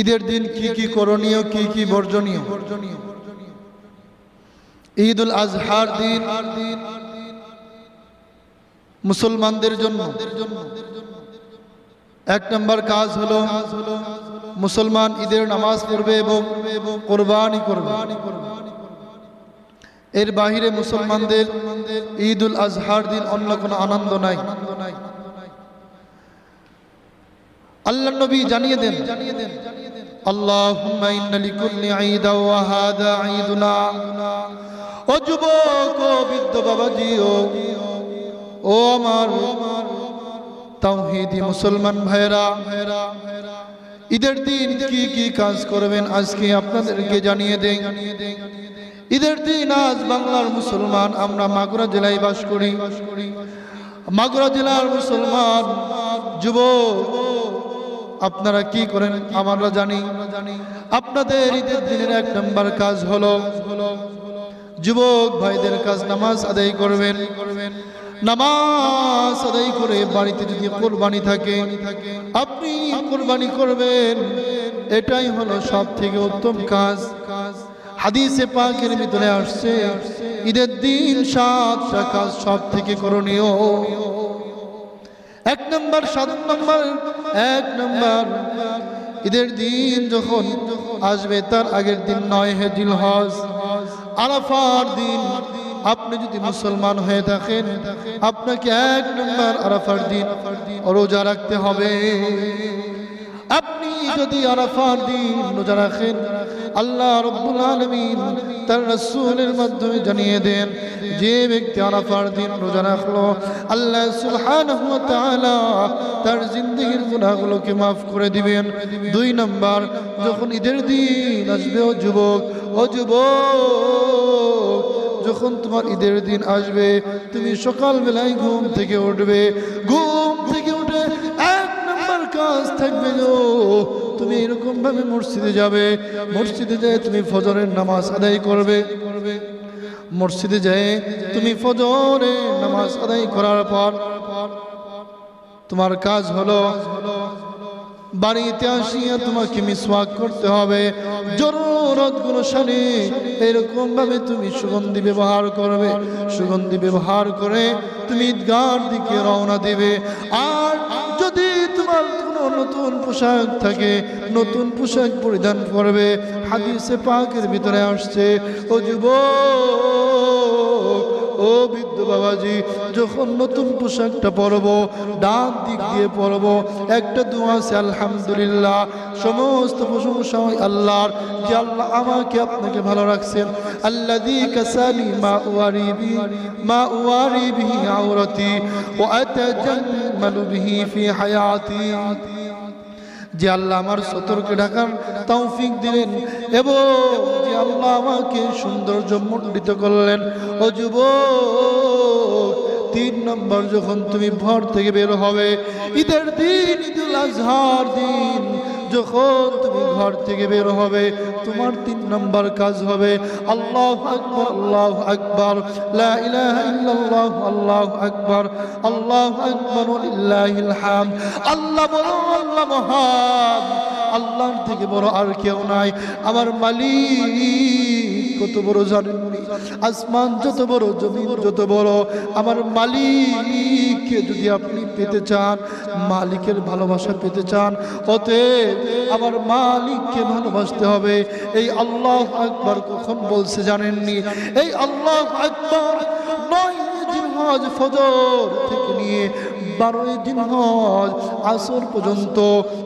ঈদের দিন কি কি করণীয়, কি কি বর্জনীয়? ঈদ উল আজহার দিন মুসলমানদের জন্য। এক নম্বর কাজ হলো মুসলমান ঈদের নামাজ পড়বে এবং কোরবানি করবে। এর বাহিরে মুসলমানদের ঈদ উল আজহার দিন অন্য কোনো আনন্দ নাই। আল্লাহ নবী জানিয়ে দেন আল্লাহুম্মা ইন্না লিকুল্লি ঈদা ওয়া হাদা ঈদুনা। ও যুবক, ও বৃদ্ধ বাবাজি ও আমার তাওহীদি মুসলমান ভাইরা ঈদের দিন কি কি কাজ করবেন আজকে আপনাদেরকে জানিয়ে দেই। ঈদের দিন আজ বাংলার মুসলমান, আমরা মাগুরা জেলায় বাস করি। মাগুরা জেলার মুসলমান, যুবক আপনারা কি করেন? আমরা জানি। আপনাদের ঈদের দিনের এক নম্বর কাজ হলো, যুবক ভাইদের কাজ নামাজ আদায় করবেন। নামাজ আদায় করে বাড়িতে যদি কোরবানি থাকে, আপনি কোরবানি করবেন। এটাই হলো সব থেকে উত্তম কাজ। হাদিসে পাকের ভিতরে আসছে, ঈদের দিন সাতটা কাজ সব থেকে করণীয়। এক নম্বর, সাত নম্বর, এক নম্বর। ঈদের দিন যখন আসবে, তার আগের দিন নয় হে দিল হজ। আরাফার দিন। আপনি যদি মুসলমান হয়ে থাকেন, আপনাকে এক নম্বর আরাফার দিন রোজা রাখতে হবে। আপনি যদি আরাফার দিন রোজা রাখেন, আল্লাহ রব্বুল আলমিন তার রসুলের মাধ্যমে জানিয়ে দেন, যে ব্যক্তি আরাফার দিন রোজা রাখল, আল্লাহ তাআলা তার জিন্দগির গুনাহগুলোকে মাফ করে দিবেন। দুই নম্বর, যখন ঈদের দিন আসবে, ও যুবক ও যুবক, যখন তোমার ঈদের দিন আসবে, তুমি সকালবেলায় ঘুম থেকে উঠবে, ঘুম থেকে কাজ থাকবে গো। তুমি এরকম ভাবে মসজিদে যাবে। মসজিদে যেয়ে তুমি ফজরের নামাজ আদায় করবে। মসজিদে যেয়ে তুমি ফজরের নামাজ আদায় করার পর তোমার কাজ হলো বাড়িতে আসিয়া তোমাকে মিসওয়াক করতে হবে। জরুরতগুলো সানে এরকম ভাবে তুমি সুগন্ধি ব্যবহার করবে। সুগন্ধি ব্যবহার করে তুমি ঈদগার দিকে রওনা দিবে। আর নতুন পোশাক থাকে নতুন পোশাক পরিধান করবে। হাদিসে পাকের ভিতরে আসছে ও যুবক! ও বৃদ্ধ বাবাজি, যখন নতুন পোশাকটা পরব, ডান দিক দিয়ে পরব, একটা দোয়া আছে, আলহামদুলিল্লাহ। সমস্ত প্রশংসা আল্লাহর, যে আল্লাহ আমাকে, আপনাকে ভালো রাখছেন। আল্লাদি কাসানি মা উয়ারি বি মা উয়ারি বিহি আওরাতি ও আতাজাম্মালু বিহি ফি হায়াতি। যে আল্লাহ আমার সতর্কে ঢাকার তৌফিক দিলেন এবং যে আল্লাহ আমাকে সৌন্দর্য মণ্ডিত করলেন। ও যুব তিন নম্বর যখন তুমি ভর থেকে বের হবে, ঈদের দিন, ঈদুল আজহার দিন যখন তুমি ঘর থেকে বের হবে, তোমার তিন নম্বর কাজ হবে, আল্লাহ আকবর আল্লাহ আকবর ইল্লাল্লাহ, আল্লাহ আকবর আল্লাহ আকবর হাম আল্লাহ বলো, আল্লাহ মহান। আল্লাহর থেকে বড় আর কেউ নাই। আমার মালিক। কত বড় জানেননি আসমান যত বড়, জমিন যত বড়। আমার মালিককে যদি আপনি পেতে চান, মালিকের ভালোবাসা পেতে চান, অতএব আমার মালিককে ভালোবাসতে হবে। এই আল্লাহ আকবার কখন বলছে জানেননি? এই আল্লাহ আকবার জিনহাজ ফজর থেকে নিয়ে বারোই দিন হজ, আসর পর্যন্ত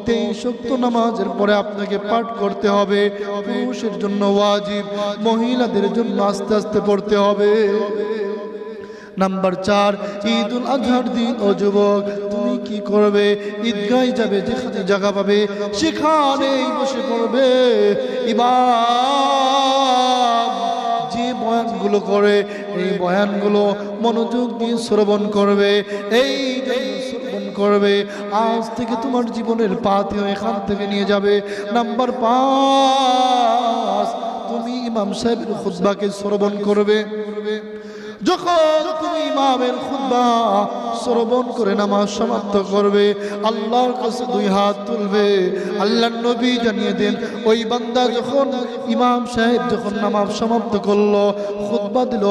তেইশ নামাজের পরে আপনাকে পাঠ করতে হবে। পুরুষের জন্য ওয়াজিব, মহিলাদের জন্য আস্তে আস্তে পড়তে হবে। নাম্বার চার ঈদ উল আজহার দিন, ও যুবক, তুমি কি করবে? ঈদগায় যাবে, যেখানে জায়গা পাবে, সেখানেই বসে পড়বে। যে বয়ানগুলো করে এই বয়ানগুলো মনোযোগ দিয়ে শ্রবণ করবে, এই শ্রবণ করবে, আজ থেকে তোমার জীবনের পাতেও এখান থেকে নিয়ে যাবে। নাম্বার পাঁচ, তুমি ইমাম সাহেবের খুদ্বাকে শ্রবণ করবে। যখন তুমি ইমামের খুতবা শ্রবণ করে নামাজ সমাপ্ত করবে, আল্লাহর কাছে দুই হাত তুলবে আল্লাহ নবী জানিয়ে দেন, ওই বান্দা যখন ইমাম সাহেব যখন নামাজ সমাপ্ত করল খুতবা দিল,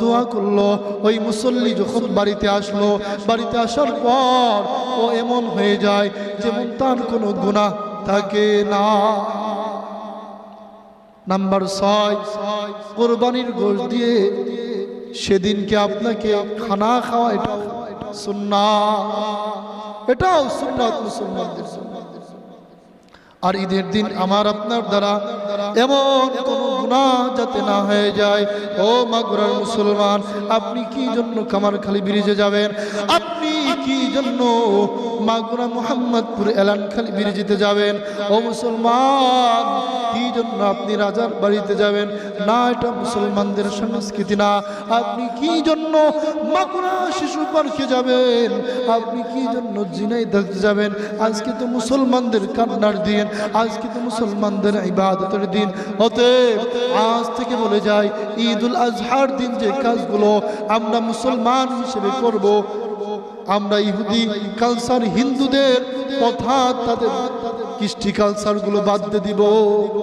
দোয়া করল, ওই মুসল্লি যখন বাড়িতে আসলো, বাড়িতে আসার পর ও এমন হয়ে যায় যেমন তার কোনো গুণা থাকে না। নাম্বার ছয়, কোরবানির গোশ দিয়ে সেদিনকে আপনাকে খানা খাওয়া এটা সুন্না এটাও সুন্নাত মুসলমানদের। আর ঈদের দিন আমার আপনার দ্বারা এমন কোন গুণা যাতে না হয়ে যায়। ও মাগুরার মুসলমান, আপনি কি জন্য কামার খালি ব্রিজে যাবেন? আপনি কি জন্য মাগুরা মোহাম্মদপুর এলানখালি ব্রিজেতে যাবেন? ও মুসলমান, কি জন্য আপনি রাজার বাড়িতে যাবেন? না, এটা মুসলমানদের সংস্কৃতি না। আপনি কি জন্য মাগুরা শিশু পার্কে যাবেন? আপনি কি জন্য জিনাই দেখতে যাবেন? আজকে তো মুসলমানদের কান্নার দিন, আজকে তো মুসলমানদের ইবাদতের দিন। অতএব আজ থেকে বলে যায় ঈদ উল আজহার দিন যে কাজগুলো আমরা মুসলমান হিসেবে করব আমরা ইহুদি কালচার হিন্দুদের কথা তাদের কৃষ্টি কালচারগুলো বাদ দিব।